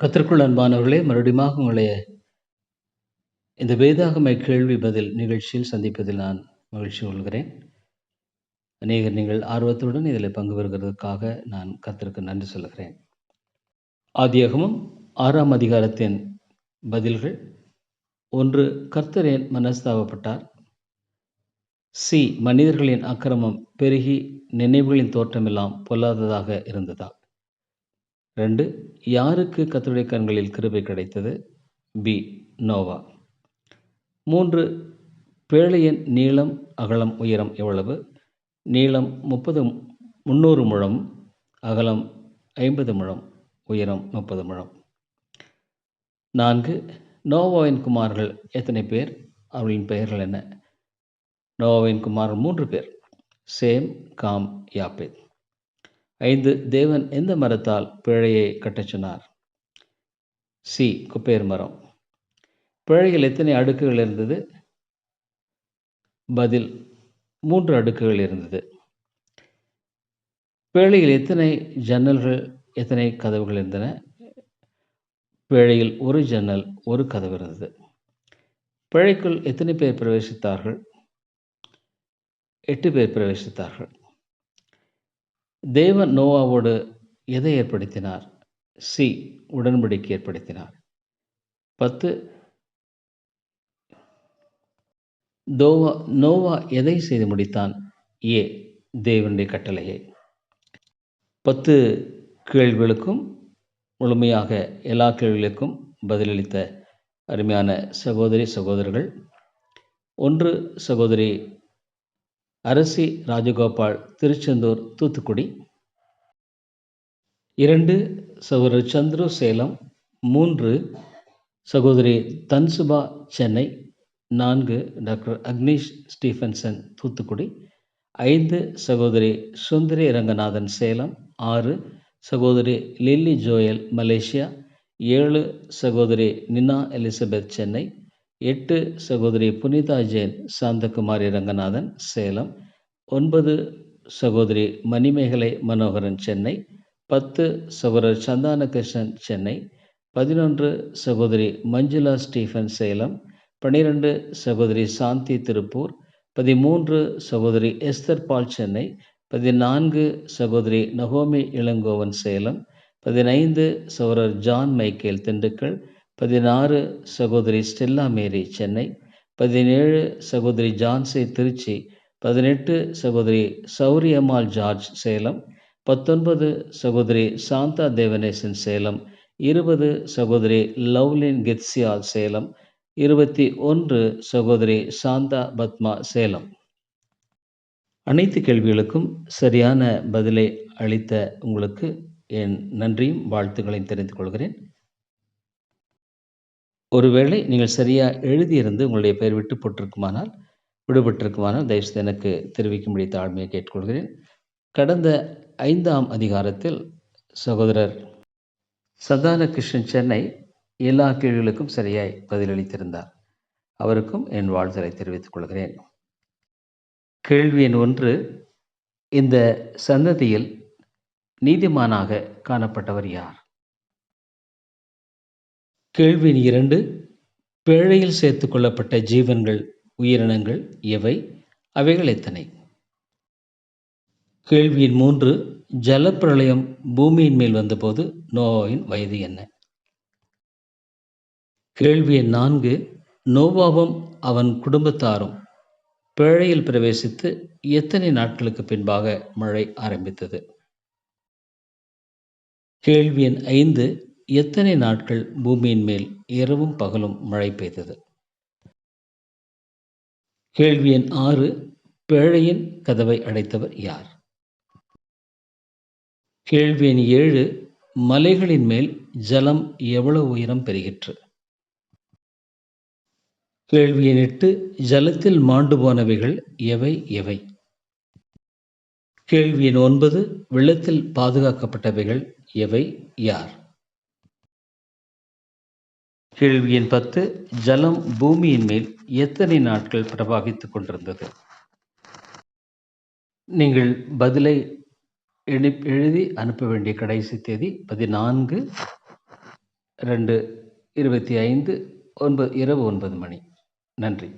கத்திற்குள் அன்பானவர்களே, மறுபடியுமாக உங்களை இந்த வேதாகமை கேள்வி பதில் நிகழ்ச்சியில் சந்திப்பதில் நான் மகிழ்ச்சி கொள்கிறேன். அநேகர் நீங்கள் ஆர்வத்துடன் இதில் பங்கு பெறுகிறதுக்காக நான் கத்திற்கு நன்றி சொல்கிறேன். ஆதியாகமம் ஆறாம் அதிகாரத்தின் பதில்கள் ஒன்று கர்த்தர் மனஸ்தாபப்பட்டார் சி மனிதர்களின் அக்கிரமம் பெருகி நினைவுகளின் தோற்றமெல்லாம் பொல்லாததாக இருந்ததா ரெண்டு யாருக்கு கத்தருடைய கண்களில் கிருபை கிடைத்தது? பி நோவா. மூன்று பேழையின் நீளம் அகலம் உயரம் எவ்வளவு? நீளம் முப்பது முந்நூறு முழம் அகலம் ஐம்பது முழம் உயரம் முப்பது முழம். நான்கு நோவாவின் குமார்கள் எத்தனை பேர்? அவர்களின் பெயர்கள் என்ன? நோவாவின் குமார் மூன்று பேர். சேம் காம் யாப்பேத். ஐந்து தேவன் எந்த மரத்தால் பிழையை கட்டச் சொன்னார் சி குப்பேர் மரம். பிழையில் எத்தனை அடுக்குகள் இருந்தது? பதில் மூன்று அடுக்குகள் இருந்தது. பேழையில் எத்தனை ஜன்னல்கள் எத்தனை கதவுகள் இருந்தன? பேழையில் ஒரு ஜன்னல் ஒரு கதவு இருந்தது. பிழைக்குள் எத்தனை பேர் பிரவேசித்தார்கள்? எட்டு பேர் பிரவேசித்தார்கள். தேவன் நோவாவோடு எதை ஏற்படுத்தினார்? சி உடன்படிக்கை ஏற்படுத்தினார். பத்து தோவா நோவா எதை செய்து முடித்தான்? ஏ தேவனுடைய கட்டளையை. பத்து கேள்விகளுக்கும் முழுமையாக எல்லா கேள்விகளுக்கும் பதிலளித்த அருமையான சகோதரி சகோதரர்கள். ஒன்று சகோதரி அரசி ராஜகோபால் திருச்செந்தூர் தூத்துக்குடி. இரண்டு சகோதரர் சந்துரு சேலம் மூன்று சகோதரி தன்சுபா சென்னை நான்கு டாக்டர் அக்னீஷ் ஸ்டீஃபன்சன் தூத்துக்குடி. ஐந்து சகோதரி சுந்தரி ரங்கநாதன் சேலம். ஆறு சகோதரி லில்லி ஜோயல் மலேசியா. ஏழு சகோதரி நினா எலிசபெத் சென்னை. எட்டு சகோதரி புனிதா ஜெயின் சாந்தகுமாரி ரங்கநாதன் சேலம். ஒன்பது சகோதரி மணிமேகலை மனோகரன் சென்னை. பத்து சகோதரர் சந்தானகிருஷ்ணன் சென்னை. பதினொன்று சகோதரி மஞ்சுளா ஸ்டீஃபன் சேலம். பன்னிரெண்டு சகோதரி சாந்தி திருப்பூர். பதிமூன்று சகோதரி எஸ்தர் பால் சென்னை. பதினான்கு சகோதரி நகோமி இளங்கோவன் சேலம். பதினைந்து சகோதரர் ஜான் மைக்கேல் திண்டுக்கல். பதினாறு சகோதரி ஸ்டெல்லா மேரி சென்னை பதினேழு சகோதரி ஜான்சி திருச்சி பதினெட்டு சகோதரி சௌரியம்மாள் ஜார்ஜ் சேலம் பத்தொன்பது சகோதரி சாந்தா தேவனேசன் சேலம் இருபது சகோதரி லவ்லின் கெத்சியால் சேலம் இருபத்தி ஒன்று சகோதரி சாந்தா பத்மா சேலம். அனைத்து கேள்விகளுக்கும் சரியான பதிலை அளித்த உங்களுக்கு என் நன்றியும் வாழ்த்துக்களையும் தெரிந்து கொள்கிறேன். ஒருவேளை நீங்கள் சரியாக எழுதியிருந்து உங்களுடைய பெயர் விட்டு போட்டிருக்குமானால் விடுபட்டிருக்குமானால் தயவுசெய்து எனக்கு தெரிவிக்கும்படி தாழ்மையை கேட்டுக்கொள்கிறேன். கடந்த ஐந்தாம் அதிகாரத்தில் சகோதரர் சதானகிருஷ்ணன் சென்னை எல்லா கேள்விகளுக்கும் சரியாய் பதிலளித்திருந்தார். அவருக்கும் என் வாழ்த்தலை தெரிவித்துக் கொள்கிறேன். கேள்வி எண் ஒன்று இந்த சந்ததியில் நீதிமானாக காணப்பட்டவர் யார்? கேள்வி இரண்டு பேழையில் சேர்த்து கொள்ளப்பட்ட ஜீவன்கள் உயிரினங்கள் எவை? அவைகள் எத்தனை? கேள்வியின் மூன்று ஜலப்பிரளயம் பூமியின் மேல் வந்தபோது நோவாவின் வயது என்ன? கேள்வி எண் நான்கு நோவாவும் அவன் குடும்பத்தாரும் பேழையில் பிரவேசித்து எத்தனை நாட்களுக்கு பின்பாக மழை ஆரம்பித்தது? கேள்வி எண் ஐந்து எத்தனை நாட்கள் பூமியின் மேல் இரவும் பகலும் மழை பெய்தது? கேள்வி எண் ஆறு பேழையின் கதவை அடைத்தவர் யார்? கேள்வி எண் ஏழு மலைகளின் மேல் ஜலம் எவ்வளவு உயரம் பெறுகிற்று? கேள்வி எண் எட்டு ஜலத்தில் மாண்டு போனவைகள் எவை எவை? கேள்வி எண் ஒன்பது வெள்ளத்தில் பாதுகாக்கப்பட்டவைகள் எவை யார்? கேள்வி எண் பத்து ஜலம் பூமியின் மேல் எத்தனை நாட்கள் பிரபாகித்துக் கொண்டிருந்தது? நீங்கள் பதிலை எழு எழுதி அனுப்ப வேண்டிய கடைசி தேதி பதினான்கு ரெண்டு இருபத்தி ஐந்து ஒன்பது இரவு ஒன்பது மணி. நன்றி.